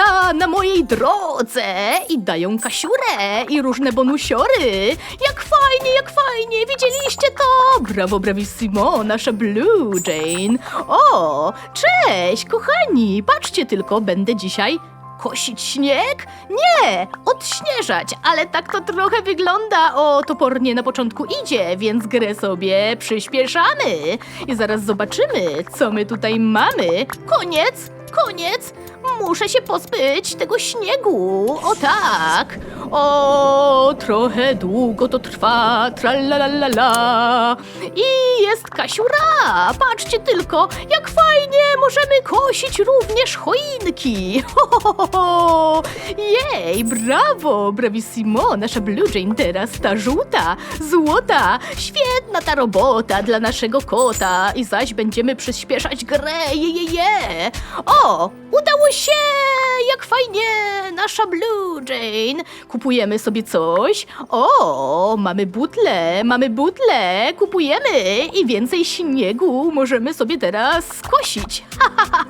lata na mojej drodze i dają kasiurę i różne bonusiory. Jak fajnie, jak fajnie, widzieliście to? Brawo, bravissimo, nasza Blue Jane. O, cześć, kochani, patrzcie tylko, będę dzisiaj kosić śnieg? Nie, odśnieżać, ale tak to trochę wygląda. O, topornie na początku idzie, więc grę sobie przyspieszamy. I zaraz zobaczymy, co my tutaj mamy. Koniec, koniec. Muszę się pozbyć tego śniegu. O tak. O, trochę długo to trwa. Tralalala. I jest Kasiura. Patrzcie tylko, jak fajnie możemy kosić również choinki. Ho, ho, ho, ho. Jej, brawo, bravissimo. Nasza Blue Jane teraz ta żółta, złota. Świetna ta robota dla naszego kota. I zaś będziemy przyspieszać grę. Je, je, je. O, udało się! Jak fajnie! Nasza Blue Jane. Kupujemy sobie coś. O, mamy butle, mamy butle. Kupujemy i więcej śniegu możemy sobie teraz skosić.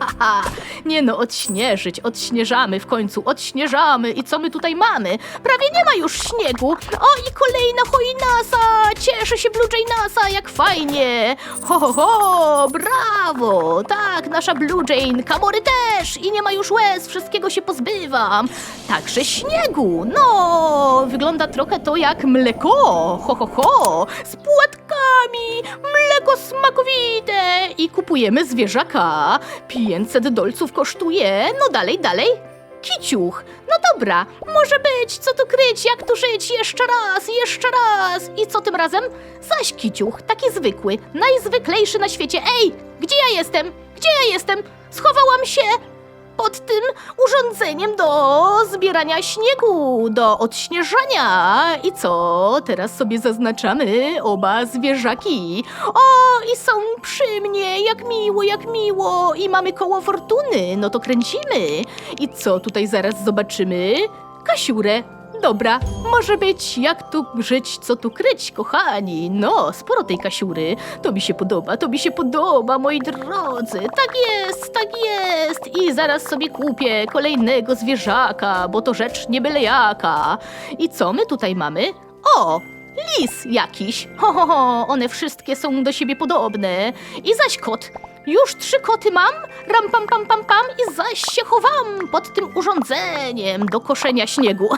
Nie no, odśnieżyć, odśnieżamy w końcu, odśnieżamy. I co my tutaj mamy? Prawie nie ma już śniegu. O, i kolejna choinasa! Cieszę się, Blue Jane'asa, jak fajnie! Ho, ho, ho! Brawo! Tak, nasza Blue Jane, kamory też! I nie ma już łez, wszystkiego się pozbywam. Także śniegu, no! Wygląda trochę to jak mleko, ho, ho, ho! Z płatkami, mleko smakowite! I kupujemy zwierzaka. 500 dolców kosztuje, no dalej, dalej. Kiciuch, no dobra, może być, co tu kryć, jak tu żyć, jeszcze raz, jeszcze raz. I co tym razem? Zaś kiciuch, taki zwykły, najzwyklejszy na świecie. Ej, gdzie ja jestem? Gdzie ja jestem? Schowałam się urządzeniem do zbierania śniegu, do odśnieżania. I co? Teraz sobie zaznaczamy oba zwierzaki. O, i są przy mnie, jak miło, jak miło. I mamy koło fortuny, no to kręcimy. I co tutaj zaraz zobaczymy? Kasiurę. Dobra, może być jak tu żyć, co tu kryć, kochani. No, sporo tej kasiury. To mi się podoba, to mi się podoba, moi drodzy. Tak jest, tak jest. I zaraz sobie kupię kolejnego zwierzaka, bo to rzecz nie byle jaka. I co my tutaj mamy? O, lis jakiś. Ho, ho, ho, one wszystkie są do siebie podobne. I zaś kot. Już trzy koty mam, ram pam pam pam pam i zaś się chowam pod tym urządzeniem do koszenia śniegu.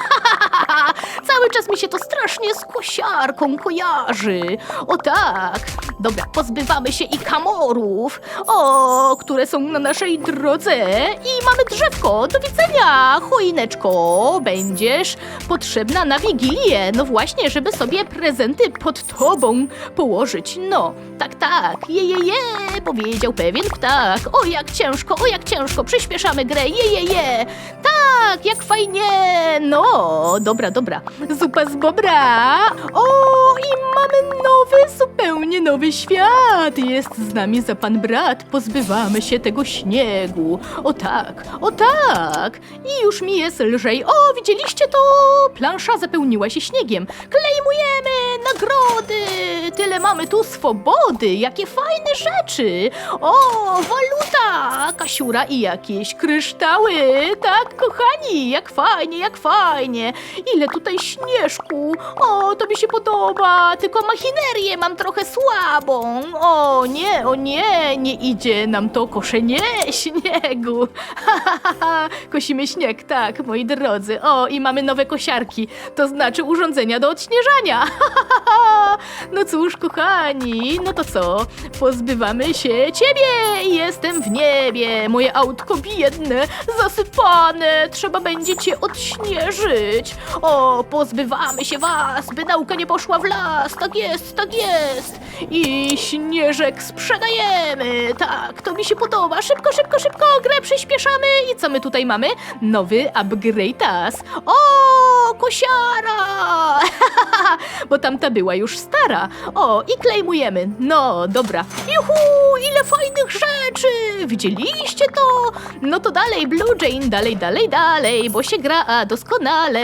Cały czas mi się to strasznie z kosiarką kojarzy. O tak. Dobra, pozbywamy się i kamorów, o, które są na naszej drodze. I mamy drzewko. Do widzenia, choineczko. Będziesz potrzebna na Wigilię. No właśnie, żeby sobie prezenty pod tobą położyć. No, tak, tak. Je, je, je, powiedział pewien ptak. O, jak ciężko, o, jak ciężko. Przyspieszamy grę. Je, je, je. Tak, jak fajnie. No, dobra, dobra. Zupa z bobra. O, i mamy nowy, zupełnie nowy świat. Jest z nami za pan brat. Pozbywamy się tego śniegu. O tak, o tak. I już mi jest lżej. O, widzieliście to? Plansza zapełniła się śniegiem. Klejmujemy nagrody. Tyle mamy tu swobody. Jakie fajne rzeczy. O, waluta. Kasiura i jakieś kryształy. Tak, kochani, jak fajnie, jak fajnie. Ile tutaj śnieżku. O, to mi się podoba. Tylko machinerię mam trochę słabą. O nie, o nie, nie idzie nam to koszenie śniegu. Kosimy śnieg, tak, moi drodzy. O, i mamy nowe kosiarki. To znaczy urządzenia do odśnieżania. No cóż, kochani, no to co? Pozbywamy się ciebie. Jestem w niebie. Moje autko biedne, zasypane. Trzeba będzie cię odśnieżyć. O, pozbywamy się was, by nauka nie poszła w las. Tak jest, tak jest. I śnieżek sprzedajemy. Tak, to mi się podoba. Szybko, szybko, szybko. Grę przyspieszamy. I co my tutaj mamy? Nowy upgrade'as. O, kosiara. Bo tamta była już stara. O, i klejmujemy. No, dobra. Juhu, ile fajnych rzeczy. Widzieliście to? No to dalej, Blue Jane, dalej, dalej, dalej, bo się gra doskonale.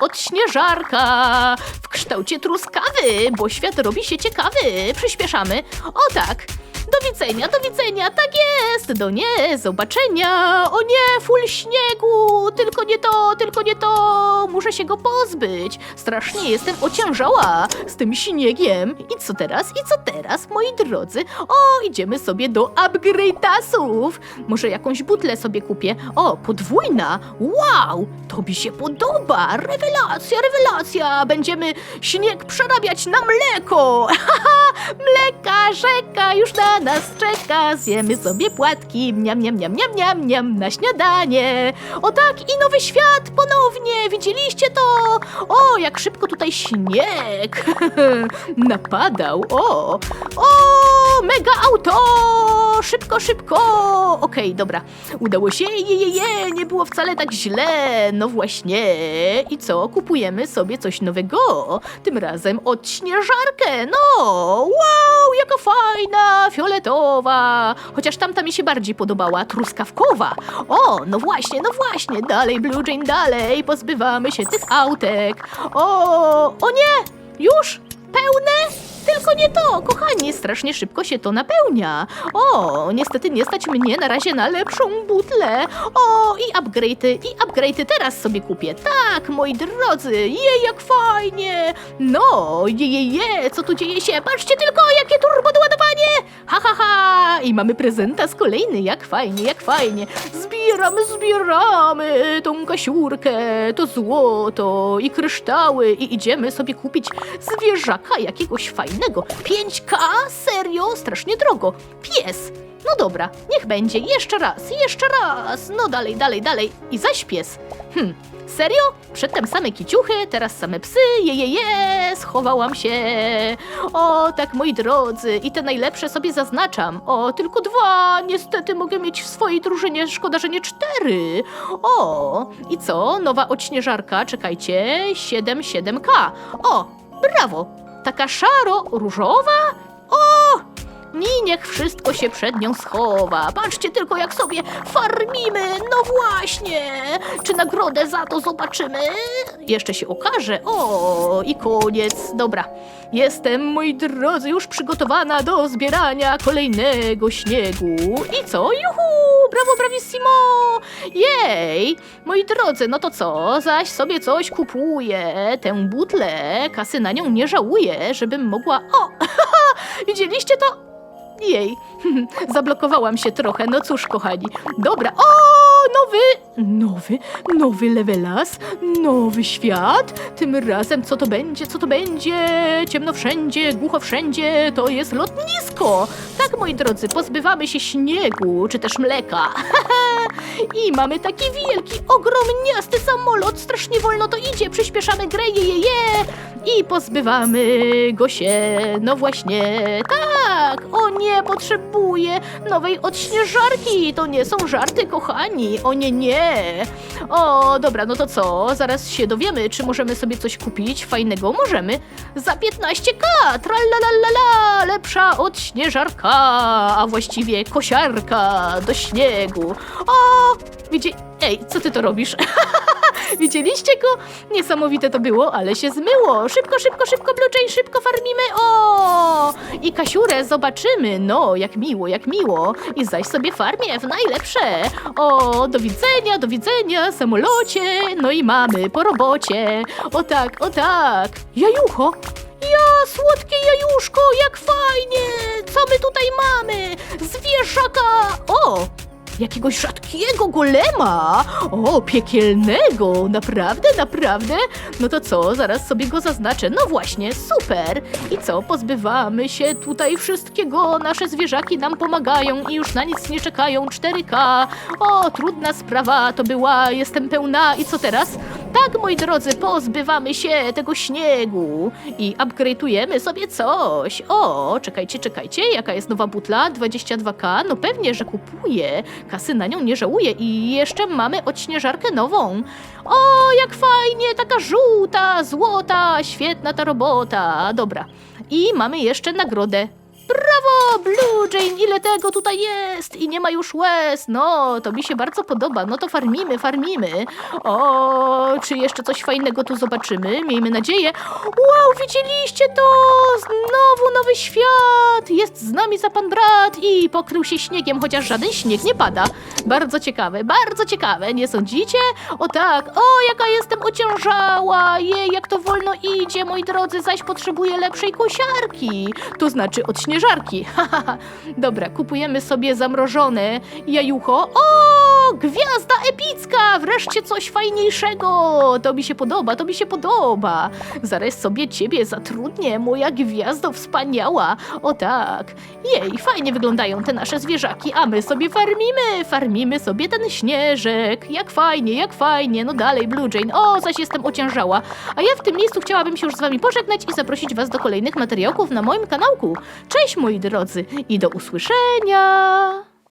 Od śnieżarka w kształcie truskawy, bo świat robi się ciekawy. Przyspieszamy. O tak. Do widzenia, do widzenia, tak jest! Do nie, zobaczenia! O nie, full śniegu! Tylko nie to, tylko nie to! Muszę się go pozbyć! Strasznie jestem ociężała z tym śniegiem. I co teraz, i co teraz, moi drodzy? O, idziemy sobie do upgrade'asów! Może jakąś butlę sobie kupię. O, podwójna! Wow! To mi się podoba! Rewelacja, rewelacja! Będziemy śnieg przerabiać na mleko! Haha! Mleka, rzeka już na nas czeka! Zjemy sobie płatki, miam, miam, miam, miam, miam, miam na śniadanie! O tak, i nowy świat ponownie! Widzieliście to? O, jak szybko tutaj śnieg! Napadał, o! O, mega auto! Szybko, szybko! Okej, dobra. Udało się, je, je, je, nie było wcale tak źle. No właśnie. I co? Kupujemy sobie coś nowego. Tym razem odśnieżarkę. No! Wow, jaka fajna, fioletowa. Chociaż tamta mi się bardziej podobała, truskawkowa. O, no właśnie, no właśnie. Dalej, Blue Jane, dalej. Pozbywamy się tych autek. O, o nie! Już? Pełne? Tylko nie to, kochani, strasznie szybko się to napełnia. O, niestety nie stać mnie na razie na lepszą butlę. O, i upgrade'y, i upgrade'y teraz sobie kupię. Tak, moi drodzy, je, jak fajnie. No, je, je, je, co tu dzieje się? Patrzcie tylko, jakie turbodoładowanie. Ha, ha, ha, i mamy prezenta z kolejny, jak fajnie, jak fajnie. Zbieramy, zbieramy tą kasiurkę, to złoto i kryształy i idziemy sobie kupić zwierzaka jakiegoś fajnego. 5K? Serio? Strasznie drogo. Pies. No dobra, niech będzie. Jeszcze raz, jeszcze raz. No dalej, dalej, dalej. I zaś pies. Hm, serio? Przedtem same kiciuchy, teraz same psy. Je, je, je, schowałam się. O, tak moi drodzy. I te najlepsze sobie zaznaczam. O, tylko dwa. Niestety mogę mieć w swojej drużynie. Szkoda, że nie cztery. O, i co? Nowa odśnieżarka, czekajcie. 7-7K. O, brawo. Taka szaro-różowa? I niech wszystko się przed nią schowa. Patrzcie tylko, jak sobie farmimy. No właśnie. Czy nagrodę za to zobaczymy? Jeszcze się okaże. O, i koniec. Dobra. Jestem, moi drodzy, już przygotowana do zbierania kolejnego śniegu. I co? Juhu! Brawo, bravissimo! Jej! Moi drodzy, no to co? Zaś sobie coś kupuję. Tę butlę. Kasy na nią nie żałuję, żebym mogła... O! Widzieliście to? Jej, zablokowałam się trochę, no cóż, kochani. Dobra, o, nowy, nowy, nowy levelas, nowy świat. Tym razem co to będzie, co to będzie? Ciemno wszędzie, głucho wszędzie, to jest lotnisko. Tak, moi drodzy, pozbywamy się śniegu, czy też mleka. I mamy taki wielki, ogromniasty samolot, strasznie wolno to idzie, przyspieszamy grę, je, je, je. I pozbywamy go się, no właśnie, tak, o nie, potrzebuję nowej odśnieżarki, to nie są żarty, kochani, o nie, nie. O, dobra, no to co, zaraz się dowiemy, czy możemy sobie coś kupić fajnego, możemy, za 15k, tralalala, lepsza odśnieżarka, a właściwie kosiarka do śniegu. O, widzi, ej, co ty to robisz? Widzieliście go? Niesamowite to było, ale się zmyło. Szybko, szybko, szybko, Blue Jay, szybko farmimy. O! I Kasiurę zobaczymy. No, jak miło, jak miło. I zaś sobie farmię w najlepsze. O, do widzenia, do widzenia, samolocie. No i mamy po robocie. O tak, o tak. Jajucho. Ja, słodkie jajuszko, jak fajnie! Co my tutaj mamy? Zwierzaka! O! Jakiegoś rzadkiego golema! O, piekielnego! Naprawdę, naprawdę? No to co, zaraz sobie go zaznaczę. No właśnie, super! I co, pozbywamy się tutaj wszystkiego. Nasze zwierzaki nam pomagają i już na nic nie czekają. 4K. O, trudna sprawa to była. Jestem pełna. I co teraz? Tak, moi drodzy, pozbywamy się tego śniegu i upgrade'ujemy sobie coś. O, czekajcie, czekajcie, jaka jest nowa butla? 22k? No pewnie, że kupuję. Kasy na nią nie żałuję i jeszcze mamy odśnieżarkę nową. O, jak fajnie, taka żółta, złota, świetna ta robota. Dobra. I mamy jeszcze nagrodę. Brawo, Blue Jane, ile tego tutaj jest i nie ma już łez. No, to mi się bardzo podoba. No to farmimy, farmimy. O, czy jeszcze coś fajnego tu zobaczymy? Miejmy nadzieję. Wow, widzieliście to? Znowu nowy świat. Jest z nami za pan brat i pokrył się śniegiem, chociaż żaden śnieg nie pada. Bardzo ciekawe, bardzo ciekawe, nie sądzicie? O tak, o jaka jestem ociężała. Jej, jak to wolno idzie, moi drodzy, zaś potrzebuję lepszej kosiarki. To znaczy od śnieżarki. Dobra, kupujemy sobie zamrożone jajucho. O, gwiazda epicka! Wreszcie coś fajniejszego. To mi się podoba, to mi się podoba. Zaraz sobie ciebie zatrudnię, moja gwiazdo wspaniała. O tak. Jej, fajnie wyglądają te nasze zwierzaki, a my sobie farmimy. Farmimy sobie ten śnieżek. Jak fajnie, jak fajnie. No dalej, Blue Jane. O, zaś jestem ociężała. A ja w tym miejscu chciałabym się już z wami pożegnać i zaprosić was do kolejnych materiałków na moim kanałku. Cześć moi drodzy i do usłyszenia!